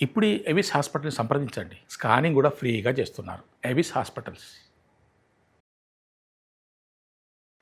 ఇప్పుడు ఎవిస్ హాస్పిటల్ని సంప్రదించండి. స్కానింగ్ కూడా ఫ్రీగా చేస్తున్నారు. Avis hospitals.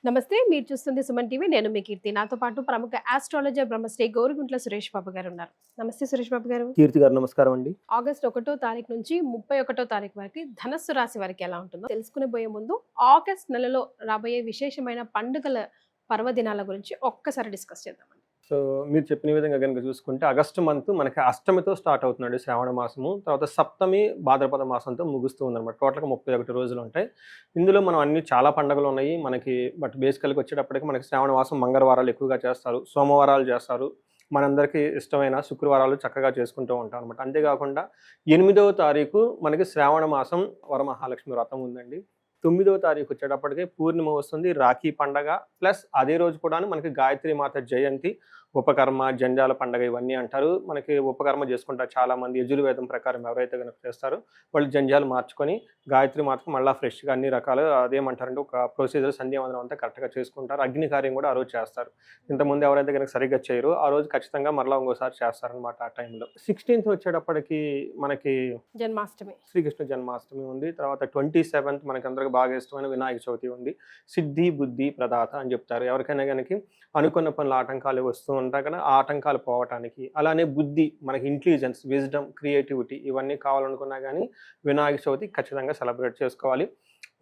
నమస్తే మీరు చూస్తుంది సుమన్ టీవీ. నేను మీ కీర్తి. నాతో పాటు ప్రముఖ ఆస్ట్రాలజర్ బ్రహ్మశ్రీ గౌరుగుంట్ల సురేష్ బాబు గారు ఉన్నారు నమస్తే సురేష్ బాబు గారు. కీర్తి గారు నమస్కారం అండి. ఆగస్ట్ ఒకటో తారీఖు నుంచి ముప్పై ఒకటో తారీఖు వరకు ధనస్సు రాశి వారికి ఎలా ఉంటుందో తెలుసుకునే పోయే ముందు ఆగస్ట్ నెలలో రాబోయే విశేషమైన పండుగల పర్వదినాల గురించి ఒక్కసారి డిస్కస్ చేద్దామండి. సో మీరు చెప్పిన విధంగా కనుక చూసుకుంటే ఆగస్టు మంత్ మనకి అష్టమితో స్టార్ట్ అవుతున్నాడు శ్రావణ మాసము. తర్వాత సప్తమి భాద్రపద మాసంతో ముగుస్తూ ఉందన్నమాట. టోటల్గా ముప్పై ఒకటి రోజులు ఉంటాయి. ఇందులో మనం అన్ని చాలా పండుగలు ఉన్నాయి. మనకి బట్ బేసికల్గా వచ్చేటప్పటికి మనకి శ్రావణ మాసం మంగళవారాలు ఎక్కువగా చేస్తారు. సోమవారాలు చేస్తారు. మనందరికీ ఇష్టమైన శుక్రవారాలు చక్కగా చేసుకుంటూ ఉంటాం అనమాట అంతేకాకుండా ఎనిమిదవ తారీఖు మనకి శ్రావణ మాసం వరమహాలక్ష్మి వ్రతం ఉందండి. తొమ్మిదవ తారీఖు వచ్చేటప్పటికే పూర్ణిమ వస్తుంది రాఖీ పండగ ప్లస్ అదే రోజు కూడా మనకి గాయత్రి మాత జయంతి. ఉపకర్మ జంజాల పండగ ఇవన్నీ అంటారు. మనకి ఉపకర్మ చేసుకుంటారు చాలా మంది యజుర్వేదం ప్రకారం ఎవరైతే కనుక చేస్తారో వాళ్ళు జంజాలు మార్చుకొని గాయత్రి మాతకు మళ్ళీ ఫ్రెష్గా అన్ని రకాలు అదేమంటారంటే ఒక ప్రొసీజర్ సంధ్యావందనం అంతా కరెక్ట్గా చేసుకుంటారు. అగ్ని కార్యం కూడా ఆ రోజు చేస్తారు. ఇంతకుముందు ఎవరైతే కనుక సరిగ్గా చేయరు ఆ రోజు ఖచ్చితంగా మరలా ఇంకోసారి చేస్తారనమాట ఆ టైంలో సిక్స్టీన్త్ వచ్చేటప్పటికి మనకి జన్మాష్టమి. శ్రీకృష్ణ జన్మాష్టమి ఉంది. తర్వాత ట్వంటీ సెవెంత్ మనకి అందరికి బాగా ఇష్టమైన వినాయక చవితి ఉంది. సిద్ధి బుద్ధి ప్రదాత అని చెప్తారు. ఎవరికైనా కనుక అనుకున్న పనులు ఆటంకాలు వస్తూ ఉంటాయి కదా ఆ ఆటంకాలు పోవటానికి అలానే బుద్ధి మనకి ఇంటెలిజెన్స్ విజ్డమ్ క్రియేటివిటీ ఇవన్నీ కావాలనుకున్నా కానీ వినాయక చవితి ఖచ్చితంగా సెలబ్రేట్ చేసుకోవాలి.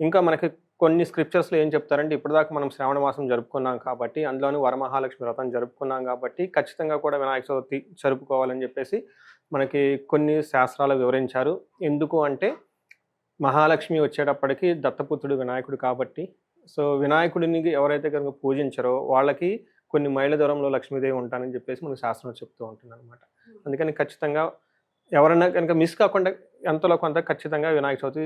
ఇంకా మనకి కొన్ని స్క్రిప్చర్స్లో ఏం చెప్తారంటే ఇప్పటిదాకా మనం శ్రావణ మాసం జరుపుకున్నాం కాబట్టి అందులోని వరమహాలక్ష్మి వ్రతం జరుపుకున్నాం కాబట్టి ఖచ్చితంగా కూడా వినాయక చవితి జరుపుకోవాలని చెప్పేసి మనకి కొన్ని శాస్త్రాలు వివరించారు. ఎందుకు అంటే మహాలక్ష్మి వచ్చేటప్పటికి దత్తపుత్రుడు వినాయకుడు కాబట్టి సో వినాయకుడిని ఎవరైతే కనుక పూజించారో వాళ్ళకి కొన్ని మైళ్ళ దూరంలో లక్ష్మీదేవి ఉంటానని చెప్పేసి మనకు శాస్త్రం చెప్తూ ఉంటుంది అనమాట అందుకని ఖచ్చితంగా ఎవరైనా కనుక మిస్ కాకుండా ఎంతలో కొంత ఖచ్చితంగా వినాయక చవితి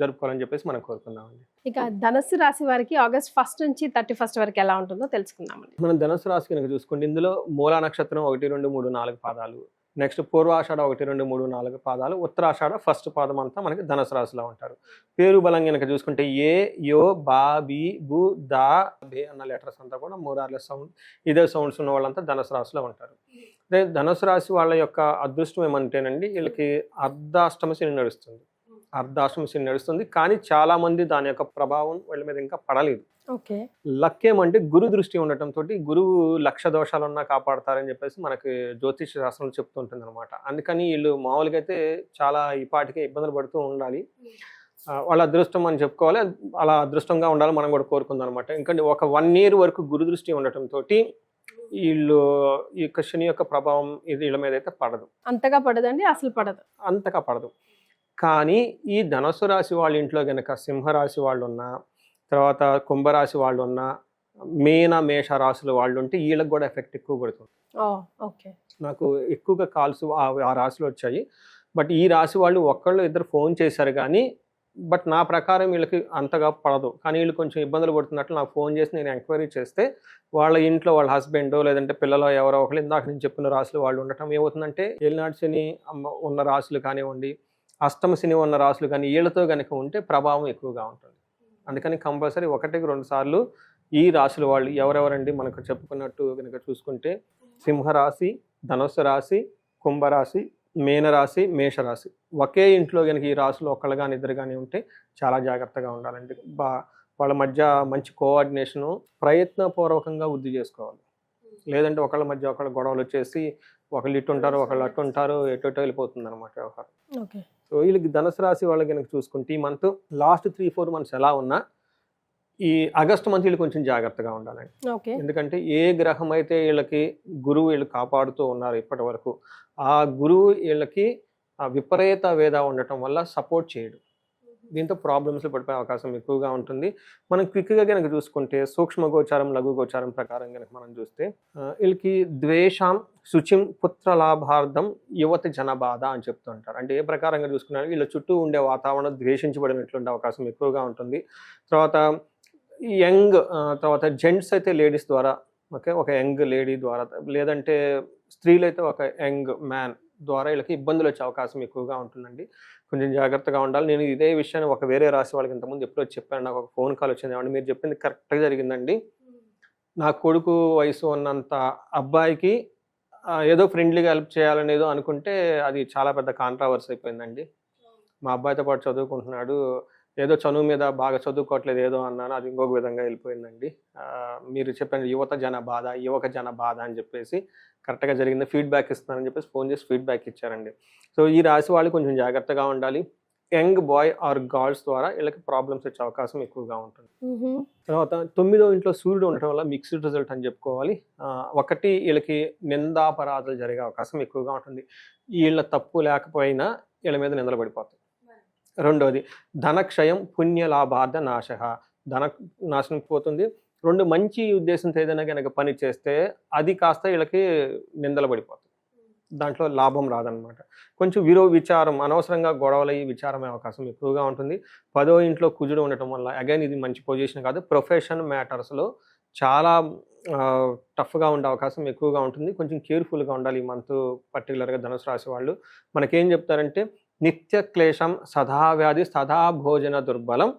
జరుపుకోవాలని చెప్పేసి మనం కోరుకుందామండి. ఇక ధనస్సు రాశి వారికి ఆగస్ట్ ఫస్ట్ నుంచి థర్టీ ఫస్ట్ వరకు ఎలా ఉంటుందో తెలుసుకుందామండి. మనం ధనుసు రాశి కనుక చూసుకుంటే ఇందులో మూలా నక్షత్రం ఒకటి రెండు మూడు నాలుగు పాదాలు నెక్స్ట్ పూర్వాషాఢ ఒకటి రెండు మూడు నాలుగు పాదాలు. ఉత్తరాషాఢ ఫస్ట్ పాదం అంతా మనకి ధనుసు రాశిలో ఉంటారు. పేరు బలం కనుక చూసుకుంటే ఏ యో బా బి బు దా బే అన్న లెటర్స్ అంతా కూడా మూరార్ల సౌండ్ ఇదే సౌండ్స్ ఉన్న వాళ్ళంతా ధనుసు రాశిలో ఉంటారు. అదే ధనుసు రాశి వాళ్ళ యొక్క అదృష్టం ఏమంటేనండి వీళ్ళకి అర్ధాష్టమ శని నడుస్తుంది. అర్ధాష్టమ శని నడుస్తుంది. కానీ చాలా మంది దాని యొక్క ప్రభావం వీళ్ళ మీద ఇంకా పడలేదు. ఓకే. లక్ ఏమంటే గురు దృష్టి ఉండటం తోటి గురువు లక్ష దోషాలు ఉన్నా కాపాడతారని చెప్పేసి మనకి జ్యోతిష శాస్త్రం చెప్తుంటుంది అనమాట అందుకని వీళ్ళు మామూలుగా అయితే చాలా ఈ పాటికి ఇబ్బందులు పడుతూ ఉండాలి. వాళ్ళ అదృష్టం అని చెప్పుకోవాలి. అలా అదృష్టంగా ఉండాలి మనం కూడా కోరుకుందాం అనమాట ఎందుకంటే ఒక వన్ ఇయర్ వరకు గురు దృష్టి ఉండటం తోటి వీళ్ళు ఈ యొక్క శని యొక్క ప్రభావం ఇది వీళ్ళ మీద అయితే పడదు. అంతగా పడదండి? అసలు పడదు. అంతగా పడదు. కానీ ఈ ధనుసు రాశి వాళ్ళ ఇంట్లో గనక సింహరాశి వాళ్ళు ఉన్నా తర్వాత కుంభరాశి వాళ్ళు ఉన్నా మీన మేష రాశుల వాళ్ళు ఉంటే వీళ్ళకి కూడా ఎఫెక్ట్ ఎక్కువ పడుతుంది. ఓకే. నాకు ఎక్కువగా కాల్స్ ఆ రాశిలో వచ్చాయి. బట్ ఈ రాశి వాళ్ళు ఒక్కళ్ళు ఇద్దరు ఫోన్ చేశారు కానీ బట్ నా ప్రకారం వీళ్ళకి అంతగా పడదు. కానీ వీళ్ళు కొంచెం ఇబ్బందులు పడుతున్నట్లు నాకు ఫోన్ చేసి నేను ఎంక్వైరీ చేస్తే వాళ్ళ ఇంట్లో వాళ్ళ హస్బెండ్ లేదంటే పిల్లలు ఎవరో ఒకరు ఇందాక నేను చెప్పిన రాశులు వాళ్ళు ఉండటం ఏమవుతుందంటే ఏలినాటి శని ఉన్న రాశులు కానివ్వండి అష్టమ శని ఉన్న రాశులు కానీ వీళ్ళతో కనుక ఉంటే ప్రభావం ఎక్కువగా ఉంటుంది. అందుకని కంపల్సరీ ఒకటికి రెండు సార్లు ఈ రాశుల వాళ్ళు ఎవరెవరండి మనకు చెప్పుకున్నట్టు కనుక చూసుకుంటే సింహరాశి ధనుస్సు రాశి కుంభరాశి మేనరాశి మేషరాశి ఒకే ఇంట్లో కనుక ఈ రాశులు ఒకళ్ళు కానీ ఇద్దరు కానీ ఉంటే చాలా జాగ్రత్తగా ఉండాలండి. బా వాళ్ళ మధ్య మంచి కోఆర్డినేషను ప్రయత్నపూర్వకంగా వృద్ధి చేసుకోవాలి. లేదంటే ఒకళ్ళ మధ్య ఒకళ్ళ గొడవలు వచ్చేసి ఒకళ్ళు ఇటు ఉంటారు ఒకళ్ళు అటు ఉంటారు ఎటు ఎటు వెళ్ళిపోతుంది అనమాట వ్యవహారం. ఓకే. సో వీళ్ళకి ధనుసు రాశి వాళ్ళకి కనుక చూసుకుంటే ఈ month last three four months ఎలా ఉన్నా ఈ ఆగస్ట్ మంత్ వీళ్ళు కొంచెం జాగ్రత్తగా ఉండాలండి. ఓకే. ఎందుకంటే ఏ గ్రహం అయితే వీళ్ళకి గురువు వీళ్ళు కాపాడుతూ ఉన్నారు ఇప్పటి వరకు ఆ గురువు వీళ్ళకి ఆ విపరీత వేద ఉండటం వల్ల సపోర్ట్ చేయడు. దీంతో ప్రాబ్లమ్స్ పడిపోయే అవకాశం ఎక్కువగా ఉంటుంది. మనం క్విక్గా కనుక చూసుకుంటే సూక్ష్మ గోచారం లఘు గోచారం ప్రకారం కనుక మనం చూస్తే వీళ్ళకి ద్వేషం శుచిం పుత్ర లాభార్థం యువతి జనబాధ అని చెప్తుంటారు అంటే ఏ ప్రకారంగా చూసుకున్నా వీళ్ళ చుట్టూ ఉండే వాతావరణం ద్వేషించబడినట్లుండే అవకాశం ఎక్కువగా ఉంటుంది. తర్వాత యంగ్ తర్వాత జెంట్స్ అయితే లేడీస్ ద్వారా ఓకే ఒక యంగ్ లేడీ ద్వారా లేదంటే స్త్రీలు అయితే ఒక యంగ్ మ్యాన్ ద్వారా వీళ్ళకి ఇబ్బందులు వచ్చే అవకాశం ఎక్కువగా ఉంటుందండి. కొంచెం జాగ్రత్తగా ఉండాలి. నేను ఇదే విషయాన్ని ఒక వేరే రాసి వాళ్ళకి ఇంతకుముందు ఎప్పుడో చెప్పాను. నాకు ఒక ఫోన్ కాల్ వచ్చింది ఏమంటే మీరు చెప్పింది కరెక్ట్గా జరిగిందండి. నా కొడుకు వయసు ఉన్నంత అబ్బాయికి ఏదో ఫ్రెండ్లీగా హెల్ప్ చేయాలని ఏదో అనుకుంటే అది చాలా పెద్ద కాంట్రావర్స్ అయిపోయిందండి. మా అబ్బాయితో పాటు చదువుకుంటున్నాడు. ఏదో చదువు మీద బాగా చదువుకోవట్లేదు ఏదో అన్నాను. అది ఇంకొక విధంగా వెళ్ళిపోయిందండి. మీరు చెప్పిన యువత జన బాధ యువక జన బాధ అని చెప్పేసి కరెక్ట్గా జరిగింది. ఫీడ్బ్యాక్ ఇస్తున్నానని చెప్పేసి ఫోన్ చేసి ఫీడ్బ్యాక్ ఇచ్చారండి. సో ఈ రాశి వాళ్ళు కొంచెం జాగ్రత్తగా ఉండాలి. యంగ్ బాయ్ ఆర్ గర్ల్స్ ద్వారా వీళ్ళకి ప్రాబ్లమ్స్ వచ్చే అవకాశం ఎక్కువగా ఉంటుంది. తర్వాత తొమ్మిదో ఇంట్లో సూర్యుడు ఉండటం వల్ల మిక్స్డ్ రిజల్ట్ అని చెప్పుకోవాలి. ఒకటి వీళ్ళకి నిందాపరాధాలు జరిగే అవకాశం ఎక్కువగా ఉంటుంది. వీళ్ళ తప్పు లేకపోయినా వీళ్ళ మీద నిందలు పడిపోతాయి. రెండోది ధనక్షయం పుణ్యలాభార్థ నాశ. ధన నాశనం పోతుంది. రెండు మంచి ఉద్దేశంతో ఏదైనా కనుక పని చేస్తే అది కాస్త వీళ్ళకి నిందలు పడిపోతుంది దాంట్లో లాభం రాదనమాట కొంచెం విరో విచారం అనవసరంగా గొడవలయ్యి విచారమే అవకాశం ఎక్కువగా ఉంటుంది. పదో ఇంట్లో కుజుడు ఉండటం వల్ల అగైన్ ఇది మంచి పొజిషన్ కాదు ప్రొఫెషన్ మ్యాటర్స్లో చాలా టఫ్గా ఉండే అవకాశం ఎక్కువగా ఉంటుంది. కొంచెం కేర్ఫుల్గా ఉండాలి ఈ మంత్ పర్టికులర్గా ధనుసు రాశి వాళ్ళు. మనకేం చెప్తారంటే నిత్య క్లేశం సదా వ్యాధి సదా భోజన దుర్బలం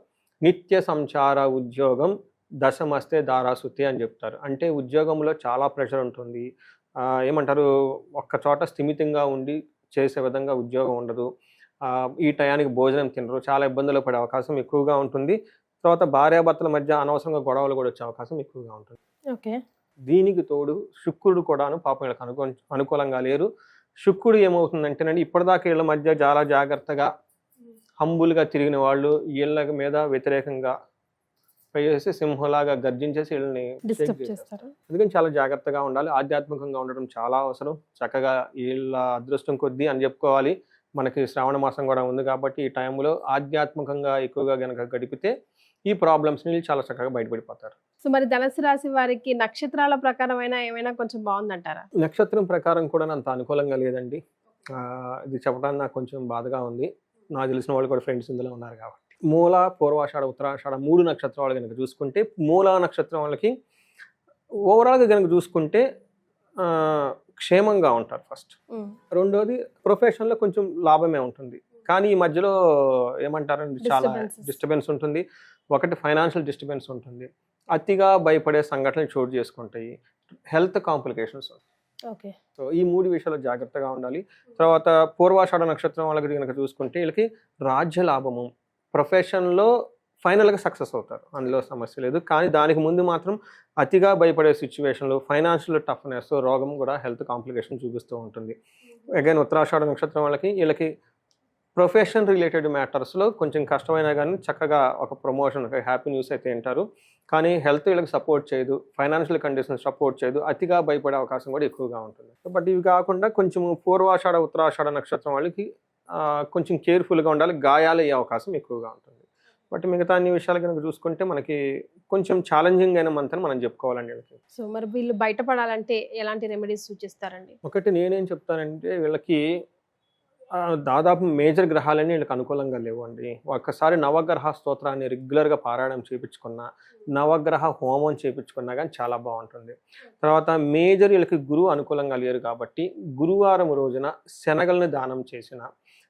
నిత్య సంచార ఉద్యోగం దశమస్తే దారాసుతి అని చెప్తారు. అంటే ఉద్యోగంలో చాలా ప్రెషర్ ఉంటుంది. ఏమంటారు? ఒక్క చోట స్థిమితంగా ఉండి చేసే విధంగా ఉద్యోగం ఉండదు. ఈ టయానికి భోజనం తినరు. చాలా ఇబ్బందులు పడే అవకాశం ఎక్కువగా ఉంటుంది. తర్వాత భార్యాభర్తల మధ్య అనవసరంగా గొడవలు కూడా వచ్చే అవకాశం ఎక్కువగా ఉంటుంది. ఓకే. దీనికి తోడు శుక్రుడు కూడాను పాపం వీళ్ళకి అనుకూ అనుకూలంగా లేరు. శుక్రుడు ఏమవుతుందంటేనండి ఇప్పటిదాకా వీళ్ళ మధ్య చాలా జాగ్రత్తగా హంబుల్గా తిరిగిన వాళ్ళు వీళ్ళ మీద వ్యతిరేకంగా చేసి సింహలాగా గర్జించేసి వీళ్ళని అందుకని చాలా జాగ్రత్తగా ఉండాలి. ఆధ్యాత్మికంగా ఉండడం చాలా అవసరం. చక్కగా వీళ్ళ అదృష్టం కొద్దీ అని చెప్పుకోవాలి. మనకి శ్రావణ మాసం కూడా ఉంది కాబట్టి ఈ టైంలో ఆధ్యాత్మికంగా ఎక్కువగా గనక గడిపితే ఈ ప్రాబ్లమ్స్ నుంచి చాలా చక్కగా బయటపడిపోతారు. సో మరి ధనుసు రాశి వారికి నక్షత్రాల ప్రకారమైన ఏమైనా కొంచెం బాగుందంటారా? నక్షత్రం ప్రకారం కూడా అంత అనుకూలంగా లేదండి. ఇది చెప్పడానికి నాకు కొంచెం బాధగా ఉంది. నాకు తెలిసిన వాళ్ళు కూడా ఫ్రెండ్స్ ఇందులో ఉన్నారు కాబట్టి. మూల పూర్వాషాఢ ఉత్తరాషాఢ మూడు నక్షత్రాలు కనుక చూసుకుంటే మూల నక్షత్రం వాళ్ళకి ఓవరాల్గా కనుక చూసుకుంటే క్షేమంగా ఉంటారు ఫస్ట్. రెండోది ప్రొఫెషన్లో కొంచెం లాభమే ఉంటుంది. కానీ ఈ మధ్యలో ఏమంటారండి చాలా. డిస్టర్బెన్స్ ఉంటుంది. ఒకటి ఫైనాన్షియల్ డిస్టర్బెన్స్ ఉంటుంది. అతిగా భయపడే సంఘటనలు చోటు చేసుకుంటాయి. Health complications okay. సో ఈ మూడు విషయాలు జాగ్రత్తగా ఉండాలి. తర్వాత పూర్వాషాఢ నక్షత్రం వాళ్ళకి కనుక చూసుకుంటే వీళ్ళకి రాజ్య లాభము ప్రొఫెషన్లో ఫైనల్గా సక్సెస్ అవుతారు. అందులో సమస్య లేదు. కానీ దానికి ముందు మాత్రం అతిగా భయపడే సిచ్యువేషన్లు ఫైనాన్షియల్ టఫ్నెస్ రోగం కూడా హెల్త్ కాంప్లికేషన్ చూపిస్తూ ఉంటుంది. అగైన్ ఉత్తరాషాఢ నక్షత్రం వాళ్ళకి వీళ్ళకి ప్రొఫెషన్ రిలేటెడ్ మ్యాటర్స్లో కొంచెం కష్టమైనా కానీ చక్కగా ఒక ప్రమోషన్ ఒక హ్యాపీ న్యూస్ అయితే వింటారు. కానీ హెల్త్ వీళ్ళకి సపోర్ట్ చేయదు. ఫైనాన్షియల్ కండిషన్ సపోర్ట్ చేయదు. అతిగా భయపడే అవకాశం కూడా ఎక్కువగా ఉంటుంది. బట్ ఇవి కాకుండా కొంచెం పూర్వాషాఢ ఉత్తరాషాఢ నక్షత్రం వాళ్ళకి కొంచెం కేర్ఫుల్గా ఉండాలి. గాయాలయ్యే అవకాశం ఎక్కువగా ఉంటుంది. బట్ మిగతా అన్ని విషయాలు కనుక చూసుకుంటే మనకి కొంచెం ఛాలెంజింగ్ అయిన మంత్ అని మనం చెప్పుకోవాలండి వీళ్ళకి. సో మరి వీళ్ళు బయటపడాలంటే ఎలాంటి రెమెడీస్ సూచిస్తారండి ఒకటి నేనేం చెప్తానంటే వీళ్ళకి దాదాపు మేజర్ గ్రహాలన్నీ వీళ్ళకి అనుకూలంగా లేవండి. ఒక్కసారి నవగ్రహ స్తోత్రాన్ని రెగ్యులర్గా పారాయణం చేయించుకున్నా నవగ్రహ హోమం చేయించుకున్నా కానీ చాలా బాగుంటుంది. తర్వాత మేజర్ వీళ్ళకి గురువు అనుకూలంగా లేరు కాబట్టి గురువారం రోజున శనగల్ని దానం చేసిన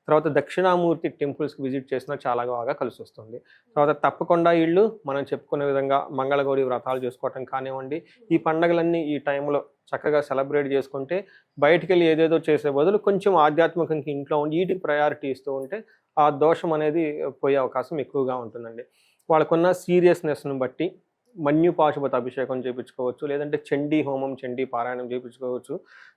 తర్వాత దక్షిణామూర్తి టెంపుల్స్కి విజిట్ చేసినా చాలా బాగా కలిసి వస్తుంది తర్వాత తప్పకుండా వీళ్ళు మనం చెప్పుకునే విధంగా మంగళగౌరి వ్రతాలు చేసుకోవటం కానివ్వండి ఈ పండగలన్నీ ఈ టైంలో చక్కగా సెలబ్రేట్ చేసుకుంటే బయటికి వెళ్ళి ఏదేదో చేసే బదులు కొంచెం ఆధ్యాత్మికంగా ఇంట్లో ఉండి వీటికి ప్రయారిటీ ఇస్తూ ఉంటే ఆ దోషం అనేది పోయే అవకాశం ఎక్కువగా ఉంటుందండి. వాళ్ళకున్న సీరియస్నెస్ను బట్టి మన్యు పాశుపతి అభిషేకం చేయించుకోవచ్చు లేదంటే చండీ హోమం చండీ పారాయణం చేయించుకోవచ్చు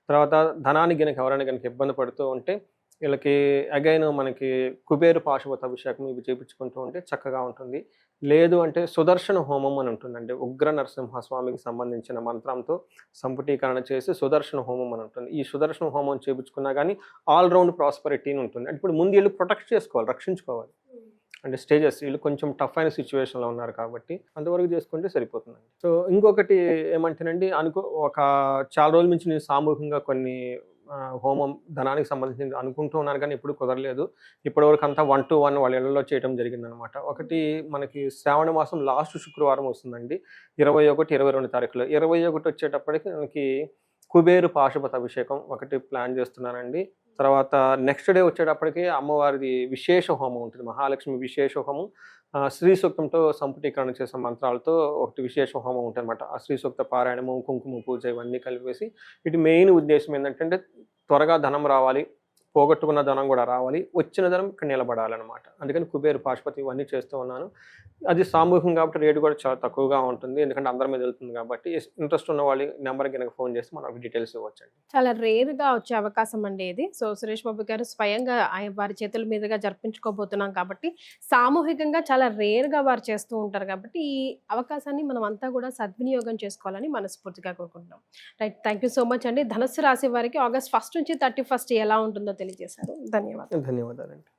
తర్వాత ధనానికి గనక ఎవరైనా కనుక ఇబ్బంది పడుతూ ఉంటే వీళ్ళకి అగైన్ మనకి కుబేరు పాశుపత అభిషేకం ఇవి చేయించుకుంటూ ఉంటే చక్కగా ఉంటుంది. లేదు అంటే సుదర్శన హోమం అని ఉంటుందండి. ఉగ్ర నరసింహ స్వామికి సంబంధించిన మంత్రంతో సంపుటీకరణ చేసి సుదర్శన హోమం అని ఉంటుంది. ఈ సుదర్శన హోమం చేయించుకున్నా కానీ ఆల్ రౌండ్ ప్రాస్పరిటీ అని ఉంటుంది. అంటే ఇప్పుడు ముందు వీళ్ళు ప్రొటెక్ట్ చేసుకోవాలి రక్షించుకోవాలి. అంటే స్టేజెస్ వీళ్ళు కొంచెం టఫ్ అయిన సిచ్యువేషన్లో ఉన్నారు కాబట్టి అంతవరకు చేసుకుంటే సరిపోతుందండి. సో ఇంకొకటి ఏమంటేనండి అనుకో ఒక చాలా రోజుల నుంచి నేను సామూహికంగా కొన్ని హోమం ధనానికి సంబంధించింది అనుకుంటూ ఉన్నాను కానీ ఇప్పుడు కుదరలేదు. ఇప్పటివరకు అంతా వన్ టు వన్ వాళ్ళ ఇళ్ళలో చేయడం జరిగిందనమాట. ఒకటి మనకి శ్రావణ మాసం లాస్ట్ శుక్రవారం వస్తుందండి ఇరవై ఒకటి ఇరవై రెండు తారీఖులో. ఇరవై ఒకటి వచ్చేటప్పటికి మనకి కుబేరు పాశుపత అభిషేకం ఒకటి ప్లాన్ చేస్తున్నానండి. తర్వాత నెక్స్ట్ డే వచ్చేటప్పటికి అమ్మవారిది విశేష హోమం ఉంటుంది మహాలక్ష్మి విశేష హోమం. శ్రీ సూక్తంతో సంపుటీకరణ చేసే మంత్రాలతో ఒకటి విశేష హోమం ఉంటుందన్నమాట. ఆ శ్రీ సూక్త పారాయణము కుంకుమ పూజ ఇవన్నీ కలిపేసి ఇటు మెయిన్ ఉద్దేశం ఏంటంటే త్వరగా ధనం రావాలి పోగొట్టుకున్న ధనం కూడా రావాలి వచ్చిన ధనం ఇక్కడ నిలబడాలన్నమాట. అందుకని కుబేరు పాశుపతి ఇవన్నీ చేస్తూ ఉన్నాను. అది సామూహికం కాబట్టి రేటు కూడా చాలా తక్కువగా ఉంటుంది. ఎందుకంటే అందరి మీద వెళ్తుంది కాబట్టి ఇంట్రెస్ట్ ఉన్న వాళ్ళు నెంబర్కి కనుక ఫోన్ చేస్తే మనకు డీటెయిల్స్ ఇవ్వచ్చండి. చాలా రేర్గా వచ్చే అవకాశం అండి ఇది. సో సురేష్ బాబు గారు స్వయంగా ఆయన వారి చేతుల మీదుగా జరిపించుకోబోతున్నాం కాబట్టి సామూహికంగా చాలా రేర్గా వారు చేస్తూ ఉంటారు కాబట్టి ఈ అవకాశాన్ని మనం అంతా కూడా సద్వినియోగం చేసుకోవాలని మనస్ఫూర్తిగా కోరుకుంటున్నాం. Right thank you so much అండి. ధనస్సు రాశి వారికి ఆగస్ట్ ఫస్ట్ నుంచి థర్టీ ఫస్ట్ ఎలా ఉంటుందో తెలియజేశారు. ధన్యవాదాలు. ధన్యవాదాలండి.